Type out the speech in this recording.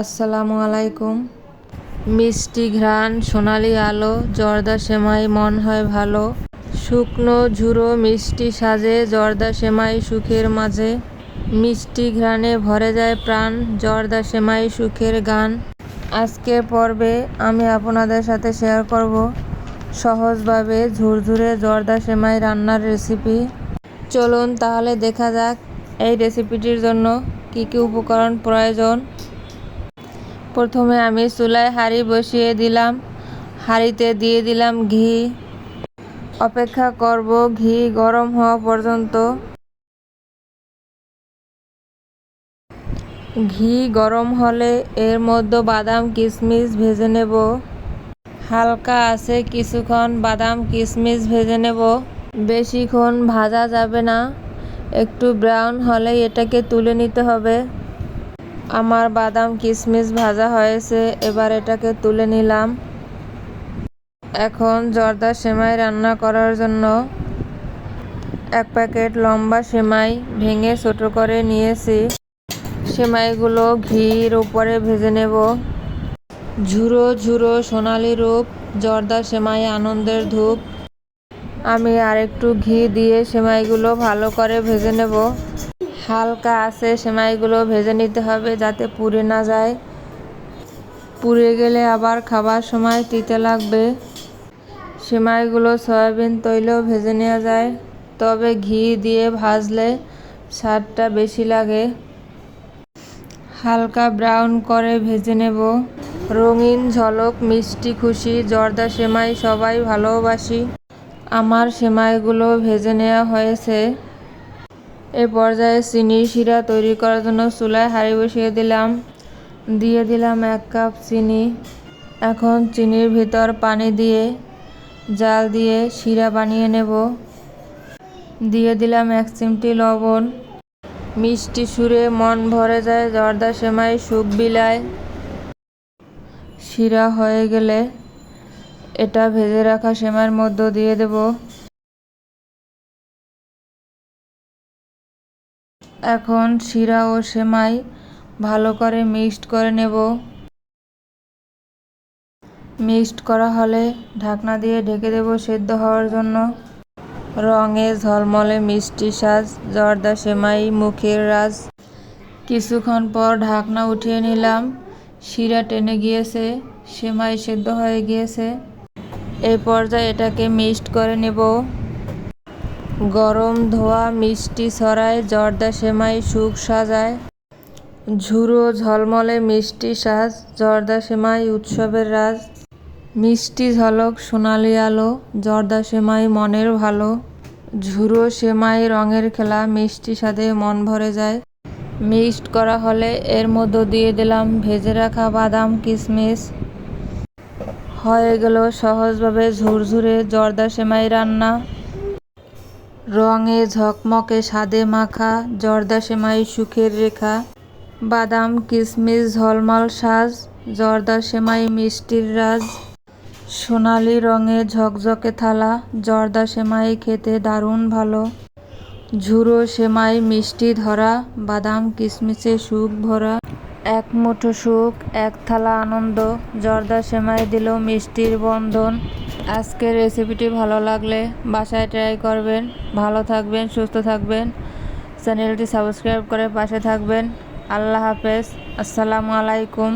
আসসালামু আলাইকুম। মিষ্টি ঘ্রাণ, সোনালি আলো, জর্দা সেমাই, মন হয় ভালো। শুকনো, ঝুরো, মিষ্টি সাজে, জর্দা সেমাই সুখের মাঝে। মিষ্টি ঘ্রাণে ভরে যায় প্রাণ, জর্দা সেমাই সুখের গান। আজকের পর্বে আমি আপনাদের সাথে শেয়ার করব সহজভাবে ঝুরঝুরে জর্দা সেমাই রান্নার রেসিপি চলুন তাহলে দেখা যাক এই রেসিপিটির জন্য কি কি উপকরণ প্রয়োজন। প্রথমে আমি চুলায় হাঁড়ি বসিয়ে দিলাম। হাঁড়িতে দিয়ে দিলাম ঘি। অপেক্ষা করব ঘি গরম হওয়া পর্যন্ত। ঘি গরম হলে এর মধ্যে বাদাম কিশমিশ ভেজে নেব। হালকা আছে কিছুক্ষণ বাদাম কিশমিশ ভেজে নেব। বেশিক্ষণ ভাজা যাবে না। একটু ব্রাউন হলে এটাকে তুলে নিতে হবে। আমার বাদাম কিশমিশ ভাজা হয়েছে, এবার এটাকে তুলে নিলাম। এখন জর্দা সেমাই রান্না করার জন্য এক প্যাকেট লম্বা সেমাই ভেঙে ছোট করে নিয়েছি। সেমাইগুলো ঘির উপরে ভেজে নেব। ঝুরো ঝুরো সোনালি রূপ, জর্দা সেমাই আনন্দের ধূপ। আমি আরেকটু ঘি দিয়ে সেমাইগুলো ভালো করে ভেজে নেব। হালকা আছে, সেমাইগুলো ভেজে নিতে হবে যাতে পুড়ে না যায়। পুড়ে গেলে আবার খাবার সময় তিতে লাগবে। সেমাইগুলো সয়াবিন তৈলেও ভেজে নেওয়া যায়। তবে ঘি দিয়ে ভাজলে স্বাদটা বেশি লাগে। হালকা ব্রাউন করে ভেজে নেব। রঙিন, ঝলক, মিষ্টি, খুশি, জর্দা সেমাই সবাই ভালোবাসি। আমার সেমাইগুলো ভেজে নেওয়া হয়েছে। এ পর্যায়ে চিনি শিরা তৈরি করার জন্য চুলায় হাঁড়ি বসিয়ে দিলাম। দিয়ে দিলাম এক কাপ চিনি। এখন চিনির ভিতর পানি দিয়ে জাল দিয়ে শিরা বানিয়ে নেব। দিয়ে দিলাম এক চিমটি লবণ। মিষ্টি সুরে মন ভরে যায়, জর্দা সেমাই সুখ বিলায়। শিরা হয়ে গেলে এটা ভেজে রাখা সেমাইয়ের মধ্যে দিয়ে দেব। এখন শিরা ও সেমাই ভালো করে মিক্সড করে নেব। মিক্সড করা হলে ঢাকনা দিয়ে ঢেকে দেব সেদ্ধ হওয়ার জন্য। রঙে ঝলমলে মিষ্টি সাজ, জর্দা সেমাই, মুখের রাজ। কিছুক্ষণ পর ঢাকনা উঠিয়ে নিলাম। শিরা টেনে গিয়েছে, সেমাই সেদ্ধ হয়ে গিয়েছে। এই পর্যায়ে এটাকে মিক্সড করে নেব। গরম ধোয়া, মিষ্টি ছড়ায়, জর্দা সেমাই, সুখ সাজায়। ঝুরো ঝলমলে মিষ্টি সাজ, জর্দা সেমাই উৎসবের রাজ। মিষ্টি ঝলক সোনালি আলো, জর্দা সেমাই মনের ভালো। ঝুরো সেমাই রঙের খেলা, মিষ্টি স্বাদে মন ভরে যায়। মিক্সড করা হলে এর মধ্যে দিয়ে দিলাম ভেজে রাখা বাদাম কিশমিশ হয়ে গেল সহজভাবে ঝুরঝুরে জর্দা সেমাই রান্না। রঙে ঝকমকে স্বাদে মাখা, জর্দা সেমাই সুখের রেখা, বাদাম কিশমিশ ঝলমল সাজ, জর্দা সেমাই মিষ্টির রাজ। সোনালি রঙে ঝকঝকে থালা, জর্দা সেমাই খেতে দারুণ ভালো। ঝুরো সেমাই মিষ্টি ধরা, বাদাম কিশমিশে সুখ ভরা। এক মুঠো সুখ, এক থালা আনন্দ, জর্দা সেমাই দিল মিষ্টির বন্ধন। আজকের রেসিপিটি ভালো লাগলে বাসায় ট্রাই করবেন। ভালো থাকবেন, সুস্থ থাকবেন। চ্যানেলটি সাবস্ক্রাইব করে পাশে থাকবেন। আল্লাহ হাফেজ। আসসালামু আলাইকুম।